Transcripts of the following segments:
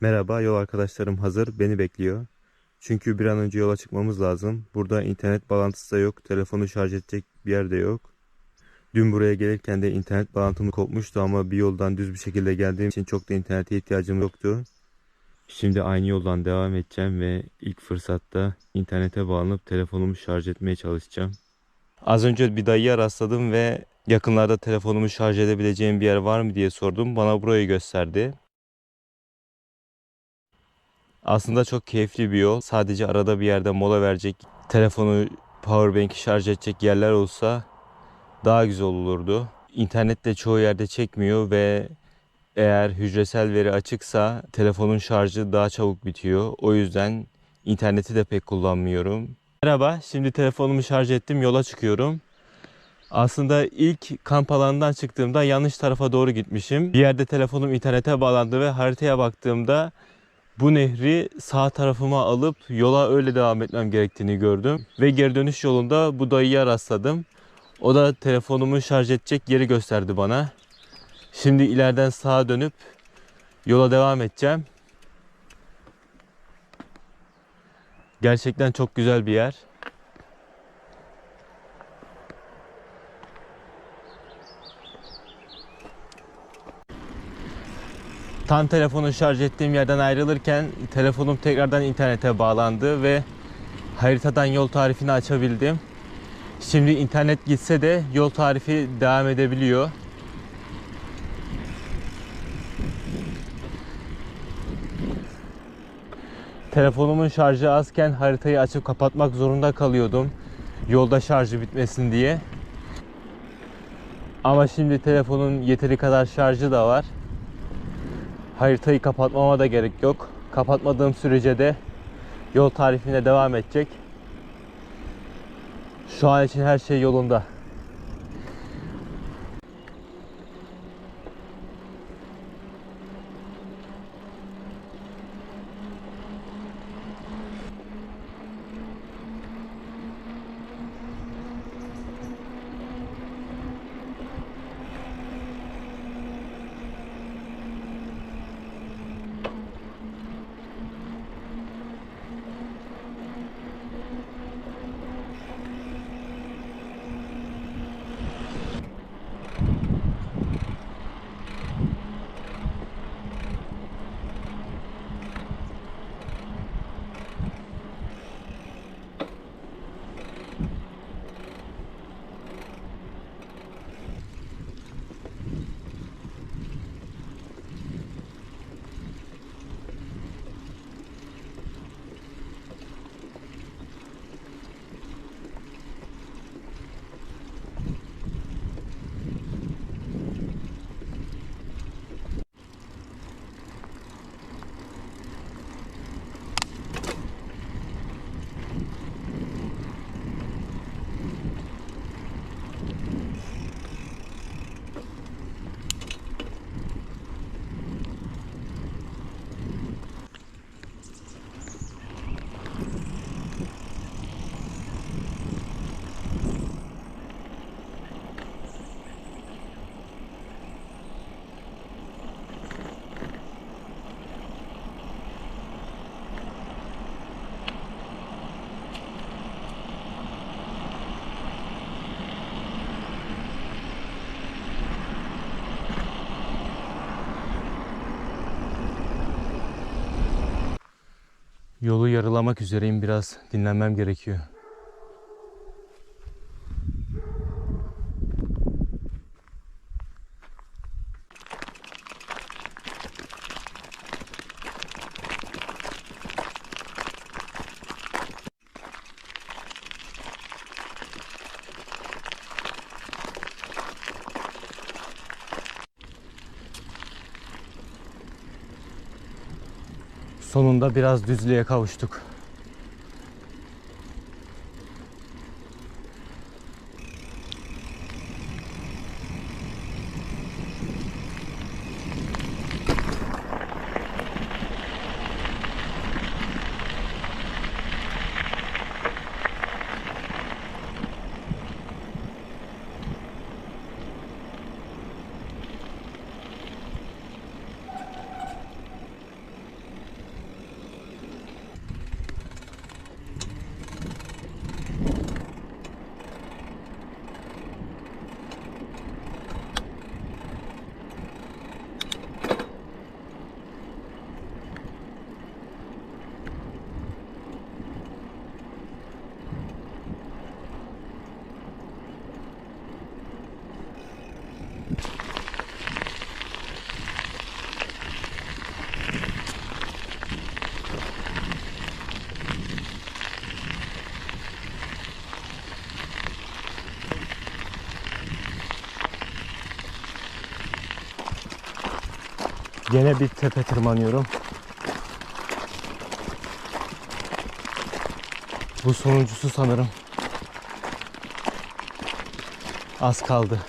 Merhaba, yol arkadaşlarım hazır, beni bekliyor. Çünkü bir an önce yola çıkmamız lazım. Burada internet bağlantısı da yok, telefonu şarj edecek bir yer de yok. Dün buraya gelirken de internet bağlantım kopmuştu ama bir yoldan düz bir şekilde geldiğim için çok da internete ihtiyacım yoktu. Şimdi aynı yoldan devam edeceğim ve ilk fırsatta internete bağlanıp telefonumu şarj etmeye çalışacağım. Az önce bir dayıya rastladım ve yakınlarda telefonumu şarj edebileceğim bir yer var mı diye sordum. Bana burayı gösterdi. Aslında çok keyifli bir yol. Sadece arada bir yerde mola verecek, telefonu powerbank'i şarj edecek yerler olsa daha güzel olurdu. İnternet de çoğu yerde çekmiyor ve eğer hücresel veri açıksa telefonun şarjı daha çabuk bitiyor. O yüzden interneti de pek kullanmıyorum. Merhaba, şimdi telefonumu şarj ettim, yola çıkıyorum. Aslında ilk kamp alanından çıktığımda yanlış tarafa doğru gitmişim. Bir yerde telefonum internete bağlandı ve haritaya baktığımda bu nehri sağ tarafıma alıp yola öyle devam etmem gerektiğini gördüm. Ve geri dönüş yolunda bu dayıya rastladım. O da telefonumu şarj edecek yeri gösterdi bana. Şimdi ileriden sağa dönüp yola devam edeceğim. Gerçekten çok güzel bir yer. Tam telefonu şarj ettiğim yerden ayrılırken telefonum tekrardan internete bağlandı ve haritadan yol tarifini açabildim. Şimdi internet gitse de yol tarifi devam edebiliyor. Telefonumun şarjı azken haritayı açıp kapatmak zorunda kalıyordum. Yolda şarjı bitmesin diye. Ama şimdi telefonun yeteri kadar şarjı da var. Haritayı kapatmama da gerek yok. Kapatmadığım sürece de yol tarifine devam edecek. Şu an için her şey yolunda. Yolu yarılamak üzereyim biraz dinlenmem gerekiyor. Sonunda biraz düzlüğe kavuştuk. Gene bir tepe tırmanıyorum. Bu sonuncusu sanırım. Az kaldı.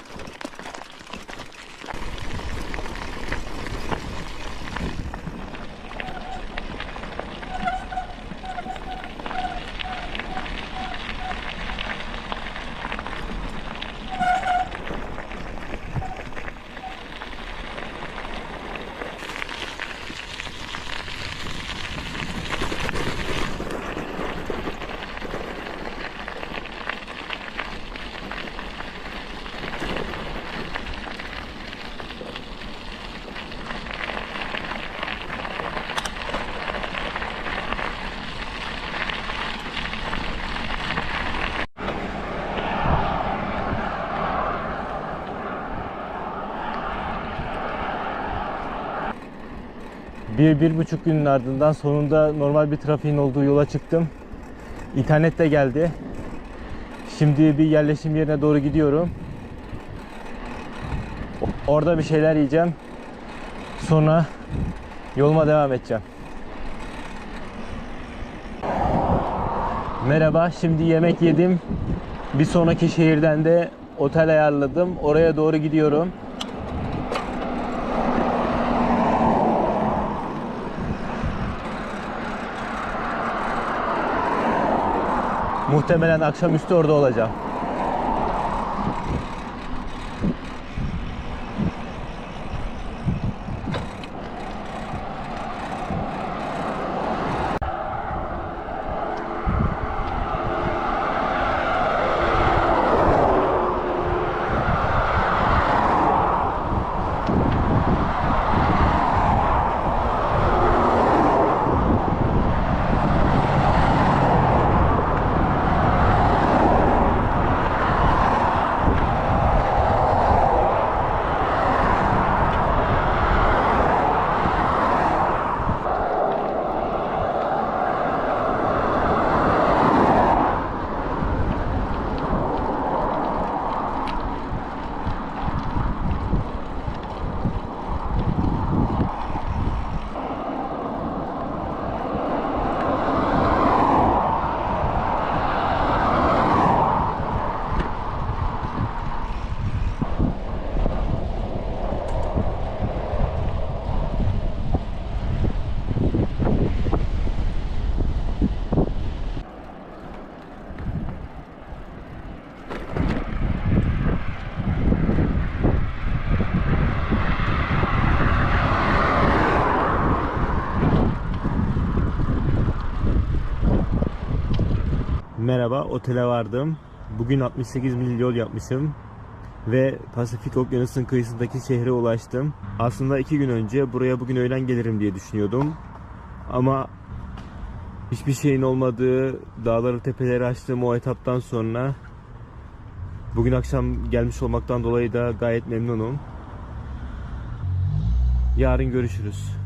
Bir, bir buçuk günün ardından sonunda normal bir trafiğin olduğu yola çıktım. İnternet de geldi. Şimdi bir yerleşim yerine doğru gidiyorum. Orada bir şeyler yiyeceğim. Sonra yoluma devam edeceğim. Merhaba, şimdi yemek yedim. Bir sonraki şehirden de otel ayarladım. Oraya doğru gidiyorum. Muhtemelen akşamüstü orada olacağım. Merhaba, otele vardım. Bugün 68 mil yol yapmışım ve Pasifik Okyanusu'nun kıyısındaki şehre ulaştım. Aslında iki gün önce buraya bugün öğlen gelirim diye düşünüyordum. Ama hiçbir şeyin olmadığı dağları tepeleri açtığım o etaptan sonra bugün akşam gelmiş olmaktan dolayı da gayet memnunum. Yarın görüşürüz.